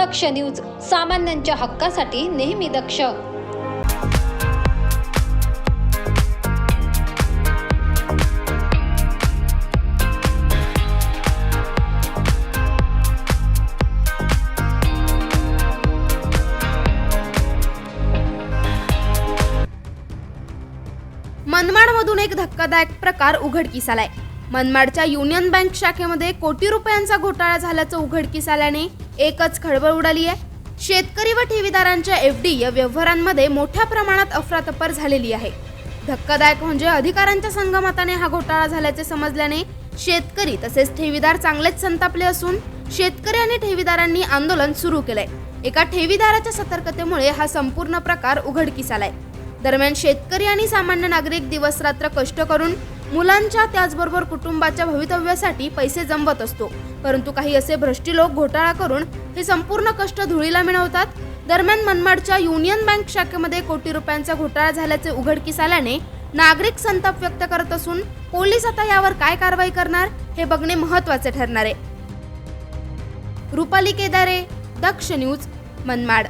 दक्ष news सामान्यांच्या हक्कासाठी नेहमी दक्ष. मनमाडमधून एक धक्कादायक प्रकार उघडकीस आलाय. मनमाडच्या युनियन बँक शाखेमध्ये कोटी रुपयांचा घोटाळा झाल्याचं उघडकीस आल्याने एकच खळबळ उडाली आहे. शेतकरी व ठेवीदारांच्या एफ डी या व्यवहारांमध्ये मोठ्या प्रमाणात अफरातफर झालेली आहे. धक्कादायक म्हणजे अधिकाऱ्यांच्या संगमताने हा घोटाळा झाल्याचे समजल्याने शेतकरी तसेच ठेवीदार चांगलेच संतापले असून शेतकरी आणि ठेवीदारांनी आंदोलन सुरू केलंय. एका ठेवीदाराच्या सतर्कतेमुळे हा संपूर्ण प्रकार उघडकीस आलाय. दरम्यान शेतकरी आणि सामान्य नागरिक दिवस रात्र कष्ट करून मुलांच्या त्याचबरोबर कुटुंबाच्या भवितव्यासाठी पैसे जमवत असतो. परंतु काही असे भ्रष्टी लोक घोटाळा करून हे संपूर्ण कष्ट धुळीला मिळवतात. दरम्यान मनमाडच्या युनियन बँक शाखेमध्ये कोटी रुपयांचा घोटाळा झाल्याचे उघडकीस आल्याने नागरिक संताप व्यक्त करत असून पोलीस आता यावर काय कारवाई करणार हे बघणे महत्त्वाचे ठरणार आहे. रुपाली केदारे दक्ष न्यूज मनमाड.